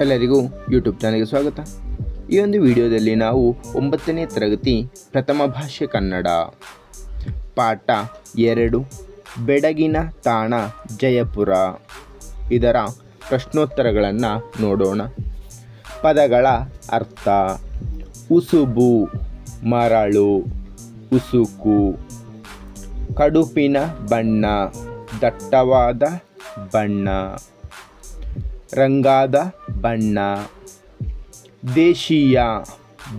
ಎಲ್ಲರಿಗೂ ಯೂಟ್ಯೂಬ್ ಚಾನಲ್ಗೆ ಸ್ವಾಗತ. ಈ ಒಂದು ವಿಡಿಯೋದಲ್ಲಿ ನಾವು ಒಂಬತ್ತನೇ ತರಗತಿ ಪ್ರಥಮ ಭಾಷೆ ಕನ್ನಡ. ಪಾಠ ಎರಡು, ಬೆಡಗಿನ ತಾಣ ಜಯಪುರ. ಇದರ ಪ್ರಶ್ನೋತ್ತರಗಳನ್ನು ನೋಡೋಣ. ಪದಗಳ ಅರ್ಥ, ಉಸುಬು, ಮರಳು, ಉಸುಕು. ಕಡುಪಿನ ಬಣ್ಣ, ದಟ್ಟವಾದ ಬಣ್ಣ. ರಂಗಾದ ಬಣ್ಣ, ದೇಶೀಯ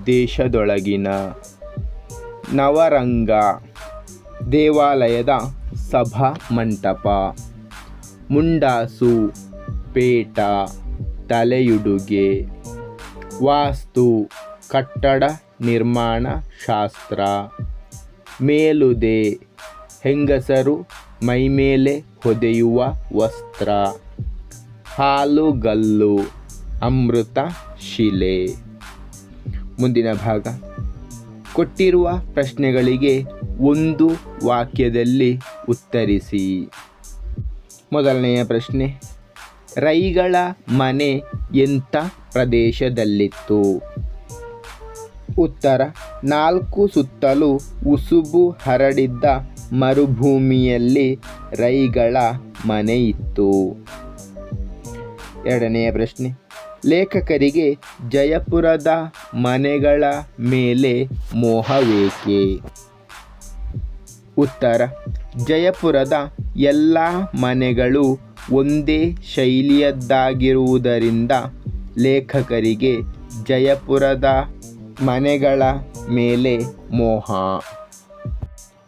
ದೇಶದೊಳಗಿನ ನವರಂಗ, ದೇವಾಲಯದ ಸಭಾ ಮಂಟಪ, ಮುಂಡಾಸು, ಪೇಟ, ತಲೆಯುಡುಗೆ, ವಾಸ್ತು, ಕಟ್ಟಡ ನಿರ್ಮಾಣ ಶಾಸ್ತ್ರ, ಮೇಲುದೆ, ಹೆಂಗಸರು ಮೈಮೇಲೆ ಹೊದೆಯುವ ವಸ್ತ್ರ. ಹಾಲುಗಲ್ಲು ಅಮೃತ ಶಿಲೆ. ಮುಂದಿನ ಭಾಗ. ಕೊಟ್ಟಿರುವ ಪ್ರಶ್ನೆಗಳಿಗೆ ಒಂದು ವಾಕ್ಯದಲ್ಲಿ ಉತ್ತರಿಸಿ. ಮೊದಲನೆಯ ಪ್ರಶ್ನೆ. ರೈಗಳ ಮನೆ ಎಂಥ ಪ್ರದೇಶದಲ್ಲಿತ್ತು? ಉತ್ತರ. ನಾಲ್ಕು ಸುತ್ತಲೂ ಉಸುಬು ಹರಡಿದ್ದ ಮರುಭೂಮಿಯಲ್ಲಿ ರೈಗಳ ಮನೆ ಇತ್ತು. ಎರಡನೆಯ ಪ್ರಶ್ನೆ. ಲೇಖಕರಿಗೆ ಜಯಪುರದ ಮನೆಗಳ ಮೇಲೆ ಮೋಹವೇಕೆ? ಉತ್ತರ, ಜಯಪುರದ ಎಲ್ಲ ಮನೆಗಳು ಒಂದೇ ಶೈಲಿಯದ್ದಾಗಿರುವುದರಿಂದ ಲೇಖಕರಿಗೆ ಜಯಪುರದ ಮನೆಗಳ ಮೇಲೆ ಮೋಹ.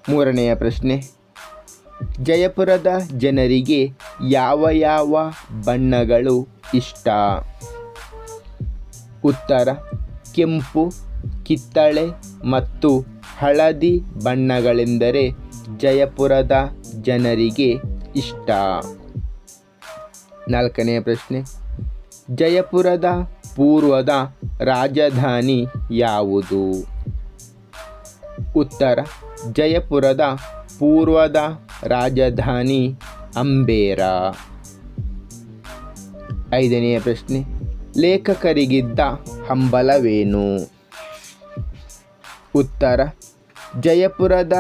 ಮೂರನೆಯ ಪ್ರಶ್ನೆ ಜಯಪುರದ ಜನರಿಗೆ ಯಾವ ಯಾವ ಬಣ್ಣಗಳು ಇಷ್ಟ? ಉತ್ತರ, ಕೆಂಪು, ಕಿತ್ತಳೆ ಮತ್ತು ಹಳದಿ ಬಣ್ಣಗಳೆಂದರೆ ಜಯಪುರದ ಜನರಿಗೆ ಇಷ್ಟ. ನಾಲ್ಕನೆಯ ಪ್ರಶ್ನೆ, ಜಯಪುರದ ಪೂರ್ವದ ರಾಜಧಾನಿ ಯಾವುದು? ಉತ್ತರ, ಜಯಪುರದ ಪೂರ್ವದ ರಾಜಧಾನಿ ಅಂಬೇರ. ಐದನೆಯ ಪ್ರಶ್ನೆ, ಲೇಖಕರಿಗಿದ್ದ ಹಂಬಲವೇನು? ಉತ್ತರ, ಜಯಪುರದ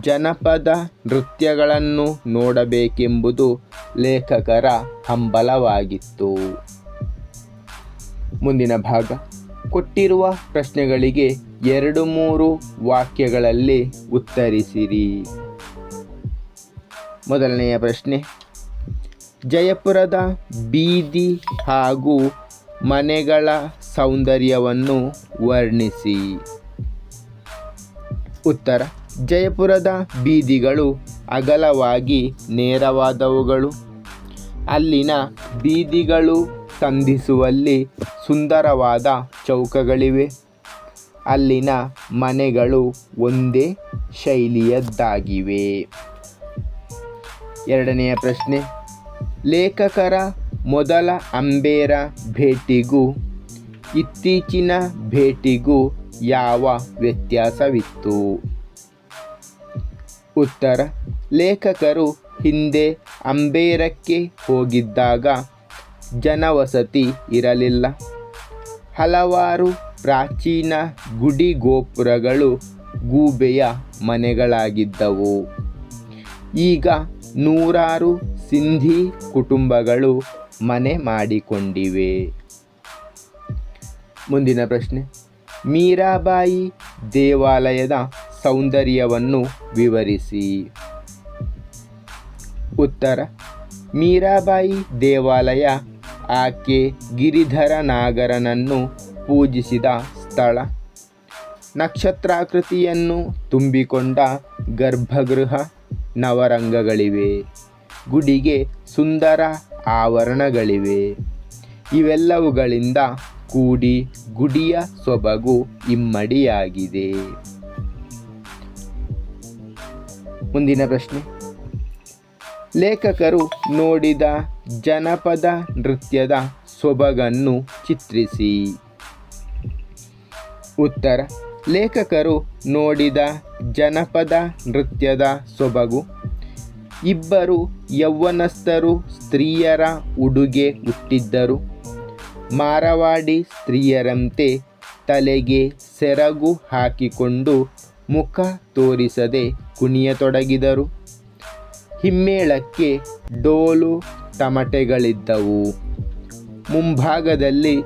ಜನಪದ ನೃತ್ಯಗಳನ್ನು ನೋಡಬೇಕೆಂಬುದು ಲೇಖಕರ ಹಂಬಲವಾಗಿತ್ತು. ಮುಂದಿನ ಭಾಗ, ಕೊಟ್ಟಿರುವ ಪ್ರಶ್ನೆಗಳಿಗೆ ಎರಡು ಮೂರು ವಾಕ್ಯಗಳಲ್ಲಿ ಉತ್ತರಿಸಿರಿ. ಮೊದಲನೆಯ ಪ್ರಶ್ನೆ. ಜಯಪುರದ ಬೀದಿ ಹಾಗೂ ಮನೆಗಳ ಸೌಂದರ್ಯವನ್ನು ವರ್ಣಿಸಿ. ಉತ್ತರ. ಜಯಪುರದ ಬೀದಿಗಳು ಅಗಲವಾಗಿ ನೇರವಾದವುಗಳು. ಅಲ್ಲಿನ ಬೀದಿಗಳು ಸಂಧಿಸುವಲ್ಲಿ ಸುಂದರವಾದ ಚೌಕಗಳಿವೆ. ಅಲ್ಲಿನ ಮನೆಗಳು ಒಂದೇ ಶೈಲಿಯದ್ದಾಗಿವೆ. ಎರಡನೆಯ ಪ್ರಶ್ನೆ, ಲೇಖಕರ ಮೊದಲ ಅಂಬೇರ ಭೇಟಿಗೂ, ಇತ್ತೀಚಿನ ಭೇಟಿಗೂ ಯಾವ ವ್ಯತ್ಯಾಸವಿತ್ತು? ಉತ್ತರ, ಲೇಖಕರು ಹಿಂದೆ ಅಂಬೇರಕ್ಕೆ ಹೋಗಿದ್ದಾಗ ಜನವಸತಿ ಇರಲಿಲ್ಲ. ಹಲವಾರು ಪ್ರಾಚೀನ ಗುಡಿ ಗೋಪುರಗಳು ಗೂಬೆಯ ಮನೆಗಳಾಗಿದ್ದವು. ಈಗ ನೂರಾರು ಸಿಂಧಿ ಕುಟುಂಬಗಳು ಮನೆ ಮಾಡಿಕೊಂಡಿವೆ. ಮುಂದಿನ ಪ್ರಶ್ನೆ. ಮೀರಾಬಾಯಿ ದೇವಾಲಯದ ಸೌಂದರ್ಯವನ್ನು ವಿವರಿಸಿ. ಉತ್ತರ. ಮೀರಾಬಾಯಿ ದೇವಾಲಯ ಆಕೆ ಗಿರಿಧರ ನಾಗರನನ್ನು ಪೂಜಿಸಿದ ಸ್ಥಳ. ನಕ್ಷತ್ರಾಕೃತಿಯನ್ನು ತುಂಬಿಕೊಂಡ ಗರ್ಭಗೃಹ. ನವರಂಗಗಳಿವೆ. ಗುಡಿಗೆ ಸುಂದರ ಆವರಣಗಳಿವೆ. ಇವೆಲ್ಲವುಗಳಿಂದ ಕೂಡಿ ಗುಡಿಯ ಸೊಬಗು ಇಮ್ಮಡಿಯಾಗಿದೆ. ಮುಂದಿನ ಪ್ರಶ್ನೆ. ಲೇಖಕರು ನೋಡಿದ ಜನಪದ ನೃತ್ಯದ ಸೊಬಗನ್ನು ಚಿತ್ರಿಸಿ. ಉತ್ತರ. ಲೇಖಕರು ನೋಡಿದ ಜನಪದ ನೃತ್ಯದ ಸೊಬಗು. ಇಬ್ಬರು ಯೌವನಸ್ಥರು ಸ್ತ್ರೀಯರ ಉಡುಗೆ ಉಟ್ಟಿದ್ದರು ಮಾರವಾಡಿ ಸ್ತ್ರೀಯರಂತೆ ತಲೆಗೆ ಸೆರಗು ಹಾಕಿಕೊಂಡು ಮುಖ ತೋರಿಸದೆ ಕುಣಿಯತೊಡಗಿದರು. ಹಿಮ್ಮೇಳಕ್ಕೆ ಡೋಲು ತಮಟೆಗಳಿದ್ದವು. ಮುಂಭಾಗದಲ್ಲಿ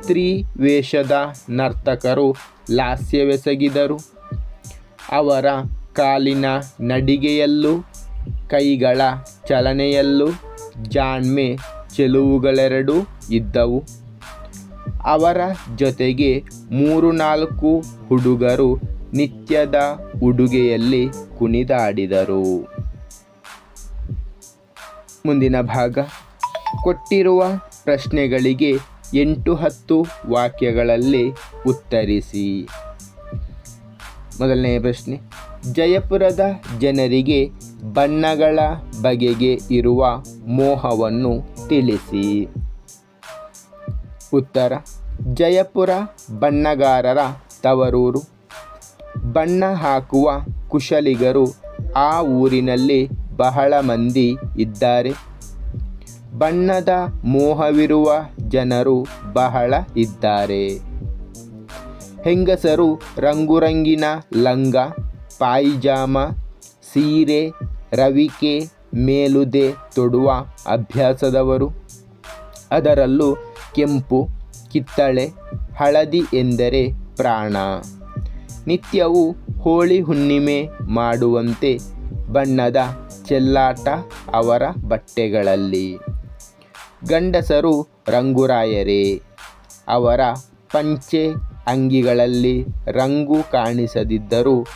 ಸ್ತ್ರೀ ವೇಷದ ನರ್ತಕರು ಲಾಸ್ಯವೆಸಗಿದರು ಅವರ ಕಾಲಿನ ನಡಿಗೆಯಲ್ಲೂ, ಕೈಗಳ ಚಲನೆಯಲ್ಲೂ ಜಾಣ್ಮೆ ಚೆಲುವುಗಳೆರಡೂ ಇದ್ದವು. ಅವರ ಜೊತೆಗೆ ಮೂರು ನಾಲ್ಕು ಹುಡುಗರು ನಿತ್ಯದ ಉಡುಗೆಯಲ್ಲಿ ಕುಣಿದಾಡಿದರು. ಮುಂದಿನ ಭಾಗ, ಕೊಟ್ಟಿರುವ ಪ್ರಶ್ನೆಗಳಿಗೆ ಎಂಟು ಹತ್ತು ವಾಕ್ಯಗಳಲ್ಲಿ ಉತ್ತರಿಸಿ. ಮೊದಲನೆಯ ಪ್ರಶ್ನೆ, ಜಯಪುರದ ಜನರಿಗೆ ಬಣ್ಣಗಳ ಬಗೆಗೆ ಇರುವ ಮೋಹವನ್ನು ತಿಳಿಸಿ. ಉತ್ತರ, ಜಯಪುರ ಬಣ್ಣಗಾರರ ತವರೂರು. ಬಣ್ಣ ಹಾಕುವ ಕುಶಲಿಗರು ಆ ಊರಿನಲ್ಲಿ ಬಹಳ ಮಂದಿ ಇದ್ದಾರೆ. ಬಣ್ಣದ ಮೋಹವಿರುವ ಜನರು ಬಹಳ ಇದ್ದಾರೆ. ಹೆಂಗಸರು ರಂಗುರಂಗಿನ ಲಂಗ, ಪಾಯಿಜಾಮ, ಸೀರೆ, ರವಿಕೆ, ಮೇಲುದೆ ತೊಡುವ ಅಭ್ಯಾಸದವರು. ಅದರಲ್ಲೂ ಕೆಂಪು, ಕಿತ್ತಳೆ, ಹಳದಿ ಎಂದರೆ ಪ್ರಾಣ. ನಿತ್ಯವೂ ಹೋಳಿ ಹುಣ್ಣಿಮೆ ಮಾಡುವಂತೆ ಬಣ್ಣದ ಚೆಲ್ಲಾಟ ಅವರ ಬಟ್ಟೆಗಳಲ್ಲಿ. ಗಂಡಸರು ರಂಗುರಾಯರೇ. ಅವರ ಪಂಚೆ ಅಂಗಿಗಳಲ್ಲಿ ರಂಗು ಕಾಣಿಸದಿದ್ದರೂ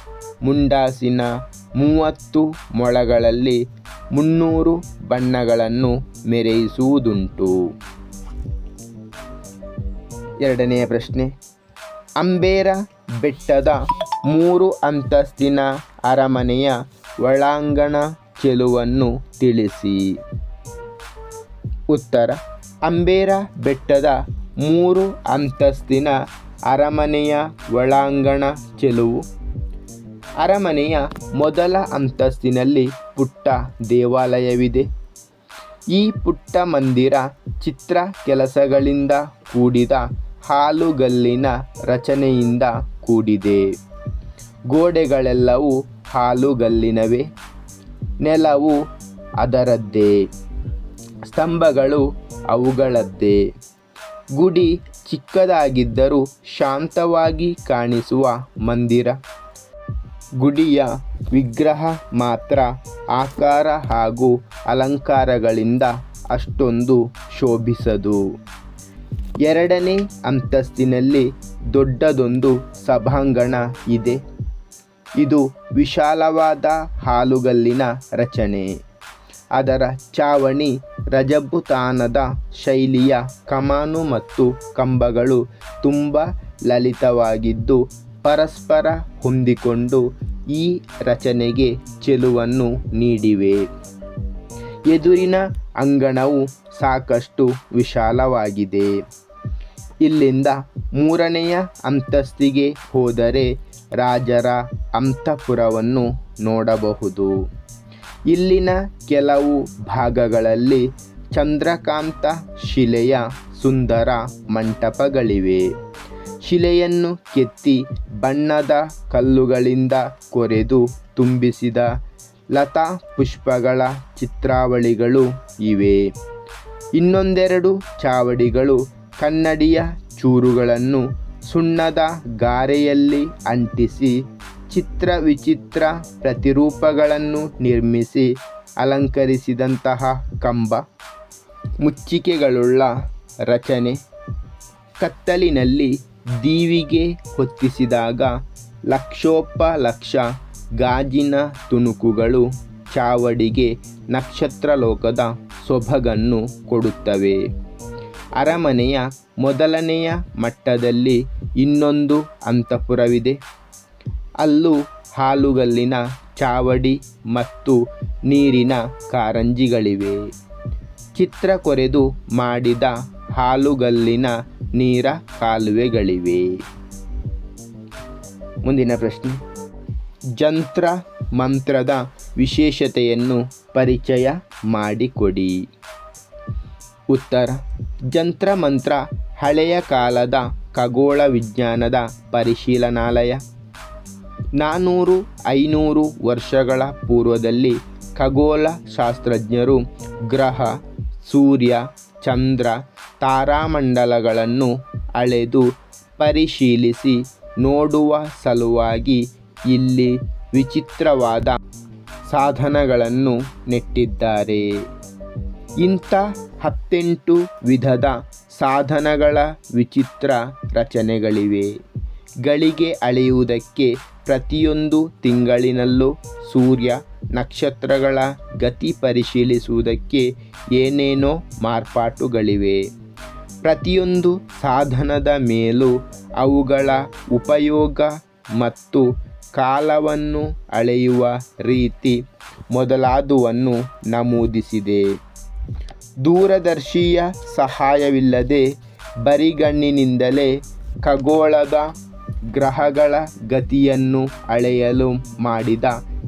ಮುಂಡಾಸಿನ ಮೂವತ್ತು ಮೊಳಗಳಲ್ಲಿ ಮುನ್ನೂರು ಬಣ್ಣಗಳನ್ನು ಮೆರೆಯಿಸುವುದುಂಟು. ಎರಡನೆಯ ಪ್ರಶ್ನೆ. ಅಂಬೇರ ಬೆಟ್ಟದ ಮೂರು ಅಂತಸ್ತಿನ ಅರಮನೆಯ ಒಳಾಂಗಣ ಚೆಲುವನ್ನು ತಿಳಿಸಿ. ಉತ್ತರ. ಅಂಬೇರ ಬೆಟ್ಟದ ಮೂರು ಅಂತಸ್ತಿನ ಅರಮನೆಯ ಒಳಾಂಗಣ ಚೆಲುವು. ಅರಮನೆಯ ಮೊದಲ ಅಂತಸ್ತಿನಲ್ಲಿ ಪುಟ್ಟ ದೇವಾಲಯವಿದೆ. ಈ ಪುಟ್ಟ ಮಂದಿರ ಚಿತ್ರ ಕೆಲಸಗಳಿಂದ ಕೂಡಿದ ಹಾಲುಗಲ್ಲಿನ ರಚನೆಯಿಂದ ಕೂಡಿದೆ. ಗೋಡೆಗಳೆಲ್ಲವೂ ಹಾಲುಗಲ್ಲಿನವೇ. ನೆಲವು ಅದರದ್ದೇ. ಸ್ತಂಭಗಳು ಅವುಗಳದ್ದೇ. ಗುಡಿ ಚಿಕ್ಕದಾಗಿದ್ದರೂ ಶಾಂತವಾಗಿ ಕಾಣಿಸುವ ಮಂದಿರ. ಗುಡಿಯ ವಿಗ್ರಹ ಮಾತ್ರ ಆಕಾರ ಹಾಗೂ ಅಲಂಕಾರಗಳಿಂದ ಅಷ್ಟೊಂದು ಶೋಭಿಸದು. ಎರಡನೇ ಅಂತಸ್ತಿನಲ್ಲಿ ದೊಡ್ಡದೊಂದು ಸಭಾಂಗಣ ಇದೆ. ಇದು ವಿಶಾಲವಾದ ಹಾಲುಗಲ್ಲಿನ ರಚನೆ. ಅದರ ಚಾವಣಿ ರಜಪುತಾನದ ಶೈಲಿಯ ಕಮಾನು ಮತ್ತು ಕಂಬಗಳು ತುಂಬ ಲಲಿತವಾಗಿದ್ದು ಪರಸ್ಪರ ಹೊಂದಿಕೊಂಡು ಈ ರಚನೆಗೆ ಚೆಲುವನ್ನು ನೀಡಿವೆ. ಎದುರಿನ ಅಂಗಣವು ಸಾಕಷ್ಟು ವಿಶಾಲವಾಗಿದೆ. ಇಲ್ಲಿಂದ ಮೂರನೆಯ ಅಂತಸ್ತಿಗೆ ಹೋದರೆ ರಾಜರ ಅಂತಃಪುರವನ್ನು ನೋಡಬಹುದು. ಇಲ್ಲಿನ ಕೆಲವು ಭಾಗಗಳಲ್ಲಿ ಚಂದ್ರಕಾಂತ ಶಿಲೆಯ ಸುಂದರ ಮಂಟಪಗಳಿವೆ. ಶಿಲೆಯನ್ನು ಕೆತ್ತಿ ಬಣ್ಣದ ಕಲ್ಲುಗಳಿಂದ ಕೊರೆದು ತುಂಬಿಸಿದ ಲತಾ ಪುಷ್ಪಗಳ ಚಿತ್ರಾವಳಿಗಳು ಇವೆ. ಇನ್ನೊಂದೆರಡು ಚಾವಡಿಗಳು ಕನ್ನಡಿಯ ಚೂರುಗಳನ್ನು ಸುಣ್ಣದ ಗಾರೆಯಲ್ಲಿ ಅಂಟಿಸಿ ಚಿತ್ರ ವಿಚಿತ್ರ ಪ್ರತಿರೂಪಗಳನ್ನು ನಿರ್ಮಿಸಿ ಅಲಂಕರಿಸಿದಂತಹ ಕಂಬ, ಮುಚ್ಚಿಕೆಗಳುಳ್ಳ ರಚನೆ, ಕತ್ತಲಿನಲ್ಲಿ ದೀವಿಗೆ ಹೊತ್ತಿಸಿದಾಗ ಲಕ್ಷೋಪಲಕ್ಷ ಗಾಜಿನ ತುಣುಕುಗಳು ಚಾವಡಿಗೆ ನಕ್ಷತ್ರಲೋಕದ ಸೊಬಗನ್ನು ಕೊಡುತ್ತವೆ. ಅರಮನೆಯ ಮೊದಲನೆಯ ಮಟ್ಟದಲ್ಲಿ ಇನ್ನೊಂದು ಅಂತಃಪುರವಿದೆ. ಅಲ್ಲೂ ಹಾಲುಗಲ್ಲಿನ ಚಾವಡಿ ಮತ್ತು ನೀರಿನ ಕಾರಂಜಿಗಳಿವೆ. ಚಿತ್ರ ಕೊರೆದು ಮಾಡಿದ ಹಾಲುಗಲ್ಲಿನ ನೀರ ಕಾಲುವೆಗಳಿವೆ. ಮುಂದಿನ ಪ್ರಶ್ನೆ. ಜಂತ್ರ ಮಂತ್ರದ ವಿಶೇಷತೆಯನ್ನು ಪರಿಚಯ ಮಾಡಿಕೊಡಿ. ಉತ್ತರ. ಜಂತ್ರ ಮಂತ್ರ ಹಳೆಯ ಕಾಲದ ಖಗೋಳ ವಿಜ್ಞಾನದ ಪರಿಶೀಲನಾಲಯ. ನಾನ್ನೂರು ಐನೂರು ವರ್ಷಗಳ ಪೂರ್ವದಲ್ಲಿ ಖಗೋಳ ಶಾಸ್ತ್ರಜ್ಞರು ಗ್ರಹ, ಸೂರ್ಯ, ಚಂದ್ರ, ತಾರಾಮಂಡಲಗಳನ್ನು ಅಳೆದು ಪರಿಶೀಲಿಸಿ ನೋಡುವ ಸಲುವಾಗಿ ಇಲ್ಲಿ ವಿಚಿತ್ರವಾದ ಸಾಧನಗಳನ್ನು ನೆಟ್ಟಿದ್ದಾರೆ. ಇಂಥ ಹತ್ತೆಂಟು ವಿಧದ ಸಾಧನಗಳ ವಿಚಿತ್ರ ರಚನೆಗಳಿವೆ. ಗಳಿಗೆ ಅಳೆಯುವುದಕ್ಕೆ ಪ್ರತಿಯೊಂದು ತಿಂಗಳಿನಲ್ಲೂ ಸೂರ್ಯ ನಕ್ಷತ್ರಗಳ ಗತಿ ಪರಿಶೀಲಿಸುವುದಕ್ಕೆ ಏನೇನೋ ಮಾರ್ಪಾಟುಗಳಿವೆ. ಪ್ರತಿಯೊಂದು ಸಾಧನದ ಮೇಲೂ ಅವುಗಳ ಉಪಯೋಗ ಮತ್ತು ಕಾಲವನ್ನು ಅಳೆಯುವ ರೀತಿ ಮೊದಲಾದುವನ್ನು ನಮೂದಿಸಿದೆ. ದೂರದರ್ಶಿಯ ಸಹಾಯವಿಲ್ಲದೆ ಬರಿಗಣ್ಣಿನಿಂದಲೇ ಖಗೋಳದ ಗ್ರಹಗಳ ಗತಿಯನ್ನು ಅಳೆಯಲು ಮಾಡಿದ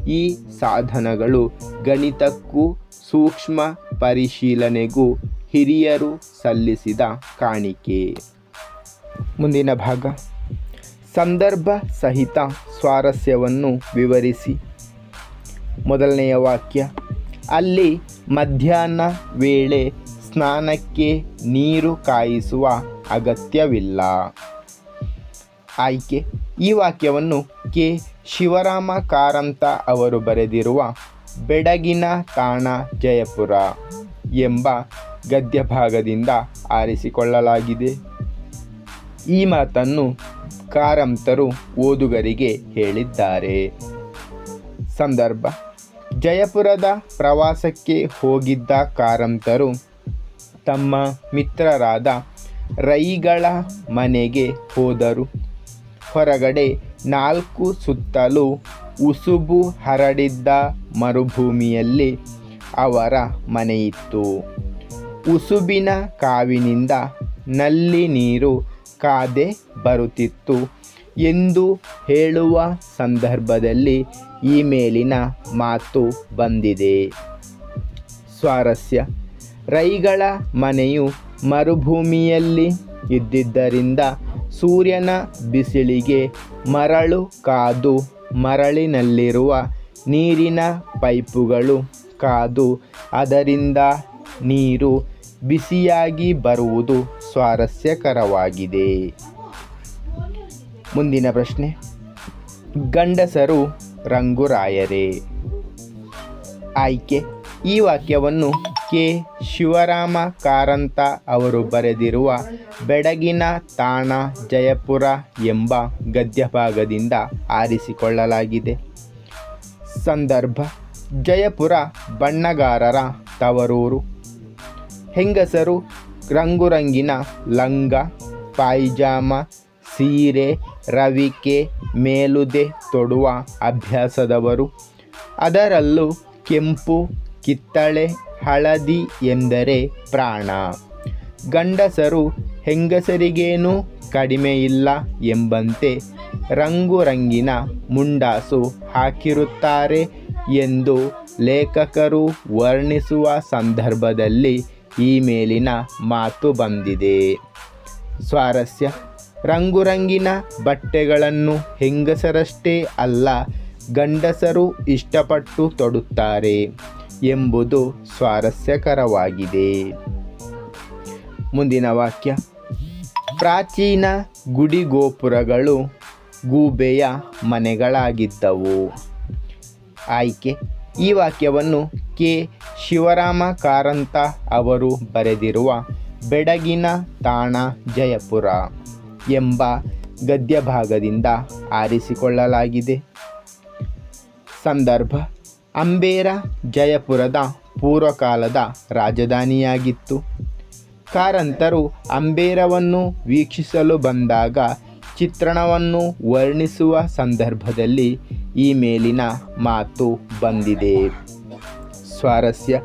ಈ ಸಾಧನಗಳು ಗಣಿತಕ್ಕೂ ಸೂಕ್ಷ್ಮ ಪರಿಶೀಲನೆಗೂ ಹಿರಿಯರು ಸಲ್ಲಿಸಿದ ಕಾಣಿಕೆ. ಮುಂದಿನ ಭಾಗ. ಸಂದರ್ಭ ಸಹಿತ ಸ್ವಾರಸ್ಯವನ್ನು ವಿವರಿಸಿ. ಮೊದಲನೆಯ ವಾಕ್ಯ. ಅಲ್ಲಿ ಮಧ್ಯಾಹ್ನ ವೇಳೆ ಸ್ನಾನಕ್ಕೆ ನೀರು ಕಾಯಿಸುವ ಅಗತ್ಯವಿಲ್ಲ. ಆಯ್ಕೆ. ಈ ವಾಕ್ಯವನ್ನು ಕೆ. ಶಿವರಾಮ ಕಾರಂತ ಅವರು ಬರೆದಿರುವ ಬೆಡಗಿನ ತಾಣ ಜಯಪುರ ಎಂಬ ಗದ್ಯ ಭಾಗದಿಂದ ಆರಿಸಿಕೊಳ್ಳಲಾಗಿದೆ. ಈ ಮಾತನ್ನು ಕಾರಂತರು ಓದುಗರಿಗೆ ಹೇಳಿದ್ದಾರೆ. ಸಂದರ್ಭ, ಜಯಪುರದ ಪ್ರವಾಸಕ್ಕೆ ಹೋಗಿದ್ದ ಕಾರಂತರು ತಮ್ಮ ಮಿತ್ರರಾದ ರೈಗಳ ಮನೆಗೆ ಹೋದರು. ಹೊರಗಡೆ ನಾಲ್ಕು ಸುತ್ತಲೂ ಉಸುಬು ಹರಡಿದ್ದ ಮರುಭೂಮಿಯಲ್ಲಿ ಅವರ ಮನೆಯಿತ್ತು. ಉಸುಬಿನ ಕಾವಿನಿಂದ ನಲ್ಲಿ ನೀರು ಕಾದೆ ಬರುತ್ತಿತ್ತು ಎಂದು ಹೇಳುವ ಸಂದರ್ಭದಲ್ಲಿ ಈ ಮೇಲಿನ ಮಾತು ಬಂದಿದೆ. ಸ್ವಾರಸ್ಯ. ರೈಗಳ ಮನೆಯು ಮರುಭೂಮಿಯಲ್ಲಿ ಇದ್ದಿದ್ದರಿಂದ ಸೂರ್ಯನ ಬಿಸಿಲಿಗೆ ಮರಳು ಕಾದು ಮರಳಿನಲ್ಲಿರುವ ನೀರಿನ ಪೈಪುಗಳು ಕಾದು. ಅದರಿಂದ ನೀರು ಬಿಸಿಯಾಗಿ ಬರುವುದು ಸ್ವಾರಸ್ಯಕರವಾಗಿದೆ. ಮುಂದಿನ ಪ್ರಶ್ನೆ. ಗಂಡಸರು ರಂಗುರಾಯರೇ. ಆಯ್ಕೆ. ಈ ವಾಕ್ಯವನ್ನು ಕೆ ಶಿವರಾಮ ಕಾರಂತ ಅವರು ಬರೆದಿರುವ ಬೆಡಗಿನ ತಾಣ ಜಯಪುರ ಎಂಬ ಗದ್ಯಭಾಗದಿಂದ ಆರಿಸಿಕೊಳ್ಳಲಾಗಿದೆ. ಸಂದರ್ಭ, ಜಯಪುರ ಬಣ್ಣಗಾರರ ತವರೂರು. ಹೆಂಗಸರು ರಂಗುರಂಗಿನ ಲಂಗ, ಪಾಯಿಜಾಮ, ಸೀರೆ, ರವಿಕೆ, ಮೇಲುದೆ ತೊಡುವ ಅಭ್ಯಾಸದವರು. ಅದರಲ್ಲೂ ಕೆಂಪು ಕಿತ್ತಳೆ ಹಳದಿ ಎಂದರೆ ಪ್ರಾಣ. ಗಂಡಸರು ಹೆಂಗಸರಿಗೇನೂ ಕಡಿಮೆ ಇಲ್ಲ ಎಂಬಂತೆ ರಂಗುರಂಗಿನ ಮುಂಡಾಸು ಹಾಕಿರುತ್ತಾರೆ ಎಂದು ಲೇಖಕರು ವರ್ಣಿಸುವ ಸಂದರ್ಭದಲ್ಲಿ ಈ ಮೇಲಿನ ಮಾತು ಬಂದಿದೆ. ಸ್ವಾರಸ್ಯ. ರಂಗುರಂಗಿನ ಬಟ್ಟೆಗಳನ್ನು ಹೆಂಗಸರಷ್ಟೇ ಅಲ್ಲ, ಗಂಡಸರು ಇಷ್ಟಪಟ್ಟು ತೊಡುತ್ತಾರೆ. ಎಂಬುದು ಸ್ವಾರಸ್ಯಕರವಾಗಿದೆ. ಮುಂದಿನ ವಾಕ್ಯ. ಪ್ರಾಚೀನ ಗುಡಿಗೋಪುರಗಳು ಗೂಬೆಯ ಮನೆಗಳಾಗಿದ್ದವು. ಆಯ್ಕೆ. ಈ ವಾಕ್ಯವನ್ನು ಕೆ. ಶಿವರಾಮ ಕಾರಂತ ಅವರು ಬರೆದಿರುವ ಬೆಡಗಿನ ತಾಣ ಜಯಪುರ ಎಂಬ ಗದ್ಯ ಭಾಗದಿಂದ ಆರಿಸಿಕೊಳ್ಳಲಾಗಿದೆ. ಸಂದರ್ಭ. ಅಂಬೇರ ಜಯಪುರದ ಪೂರ್ವಕಾಲದ ರಾಜಧಾನಿಯಾಗಿತ್ತು. ಕಾರಂತರು ಅಂಬೇರವನ್ನು ವೀಕ್ಷಿಸಲು ಬಂದಾಗ ಚಿತ್ರಣವನ್ನು ವರ್ಣಿಸುವ ಸಂದರ್ಭದಲ್ಲಿ ಈ ಮೇಲಿನ ಮಾತು ಬಂದಿದೆ. ಸ್ವಾರಸ್ಯ.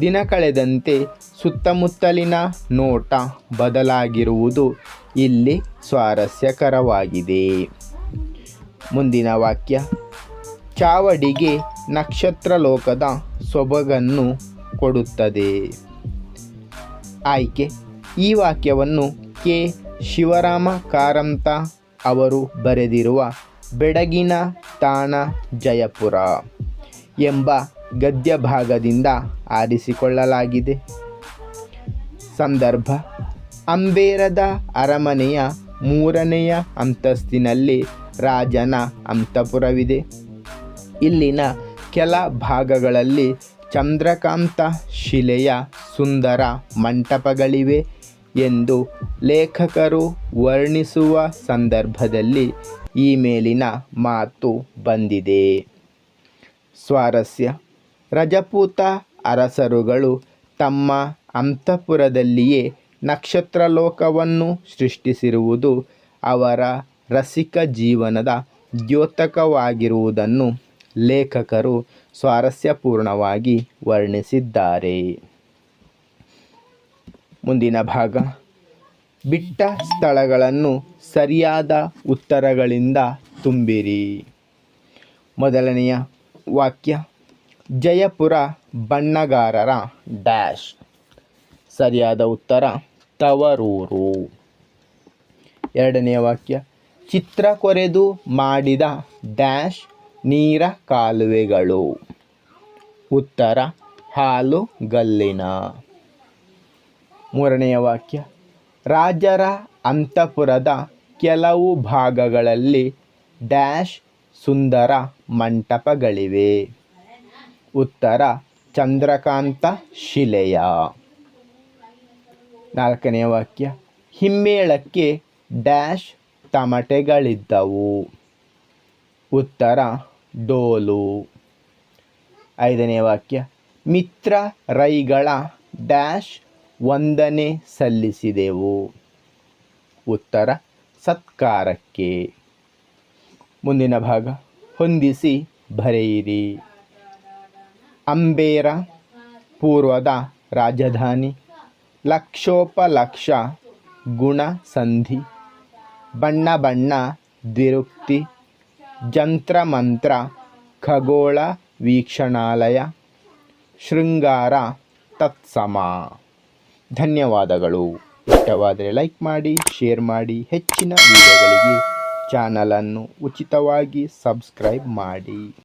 ದಿನ ಕಳೆದಂತೆ ಸುತ್ತಮುತ್ತಲಿನ ನೋಟ ಬದಲಾಗಿರುವುದು ಇಲ್ಲಿ ಸ್ವಾರಸ್ಯಕರವಾಗಿದೆ. ಮುಂದಿನ ವಾಕ್ಯ. ಚಾವಡಿಗೆ ನಕ್ಷತ್ರ ಲೋಕದ ಸೊಬಗನ್ನು ಕೊಡುತ್ತದೆ. ಆಯ್ಕೆ. ಈ ವಾಕ್ಯವನ್ನು ಕೆ. ಶಿವರಾಮ ಕಾರಂತ ಅವರು ಬರೆದಿರುವ ಬೆಡಗಿನ ತಾಣ ಜಯಪುರ ಎಂಬ ಗದ್ಯ ಭಾಗದಿಂದ ಆರಿಸಿಕೊಳ್ಳಲಾಗಿದೆ. ಸಂದರ್ಭ. ಅಂಬೇರದ ಅರಮನೆಯ ಮೂರನೆಯ ಅಂತಸ್ತಿನಲ್ಲಿ ರಾಜನ ಅಂತಃಪುರವಿದೆ. ಇಲ್ಲಿನ ಕೆಲ ಭಾಗಗಳಲ್ಲಿ ಚಂದ್ರಕಾಂತ ಶಿಲೆಯ ಸುಂದರ ಮಂಟಪಗಳಿವೆ ಎಂದು ಲೇಖಕರು ವರ್ಣಿಸುವ ಸಂದರ್ಭದಲ್ಲಿ ಈ ಮೇಲಿನ ಮಾತು ಬಂದಿದೆ. ಸ್ವಾರಸ್ಯ. ರಜಪೂತ ಅರಸರುಗಳು ತಮ್ಮ ಅಂತಃಪುರದಲ್ಲಿಯೇ ನಕ್ಷತ್ರಲೋಕವನ್ನು ಸೃಷ್ಟಿಸಿರುವುದು ಅವರ ರಸಿಕ ಜೀವನದ ದ್ಯೋತಕವಾಗಿರುವುದನ್ನು ಲೇಖಕರು ಸ್ವಾರಸ್ಯಪೂರ್ಣವಾಗಿ ವರ್ಣಿಸಿದ್ದಾರೆ. ಮುಂದಿನ ಭಾಗ. ಬಿಟ್ಟ ಸ್ಥಳಗಳನ್ನು ಸರಿಯಾದ ಉತ್ತರಗಳಿಂದ ತುಂಬಿರಿ. ಮೊದಲನೆಯ ವಾಕ್ಯ. ಜಯಪುರ ಬಣ್ಣಗಾರರ ಡ್ಯಾಶ್. ಸರಿಯಾದ ಉತ್ತರ, ತವರೂರು. ಎರಡನೆಯ ವಾಕ್ಯ. ಚಿತ್ರ ಕೊರೆದು ಮಾಡಿದ ಡ್ಯಾಶ್ ನೀರ ಕಾಲುವೆಗಳು ಉತ್ತರ, ಹಾಲು ಗಲ್ಲಿನ. ಮೂರನೆಯ ವಾಕ್ಯ, ರಾಜರ ಅಂತಃಪುರದ ಕೆಲವು ಭಾಗಗಳಲ್ಲಿ ಡ್ಯಾಶ್ ಸುಂದರ ಮಂಟಪಗಳಿವೆ. ಉತ್ತರ, ಚಂದ್ರಕಾಂತ ಶಿಲೆಯ. ನಾಲ್ಕನೆಯ ವಾಕ್ಯ, ಹಿಮ್ಮೇಳಕ್ಕೆ ಡ್ಯಾಶ್ ತಮಟೆಗಳಿದ್ದವು. ಉತ್ತರ ಡೋಲು. ಐದನೇ ವಾಕ್ಯ. ಮಿತ್ರ ರೈಗಳ ಡ್ಯಾಶ್ ವಂದನೆ ಸಲ್ಲಿಸಿದೆವು. ಉತ್ತರ ಸತ್ಕಾರಕ್ಕೆ. ಮುಂದಿನ ಭಾಗ. ಹೊಂದಿಸಿ ಬರೆಯಿರಿ. ಅಂಬೇರ ಪೂರ್ವದ ರಾಜಧಾನಿ. ಲಕ್ಷೋಪಲಕ್ಷ ಗುಣ ಸಂಧಿ ಬಣ್ಣ ಬಣ್ಣ ದ್ವಿರುಕ್ತಿ ಜಂತ್ರಮಂತ್ರ, ಖಗೋಳ ವೀಕ್ಷಣಾಲಯ, ಶೃಂಗಾರ ತತ್ಸಮ. ಧನ್ಯವಾದಗಳು. ಇಷ್ಟವಾದರೆ ಲೈಕ್ ಮಾಡಿ, ಶೇರ್ ಮಾಡಿ, ಹೆಚ್ಚಿನ ವಿಡಿಯೋಗಳಿಗೆ ಚಾನಲನ್ನು ಉಚಿತವಾಗಿ ಸಬ್ಸ್ಕ್ರೈಬ್ ಮಾಡಿ.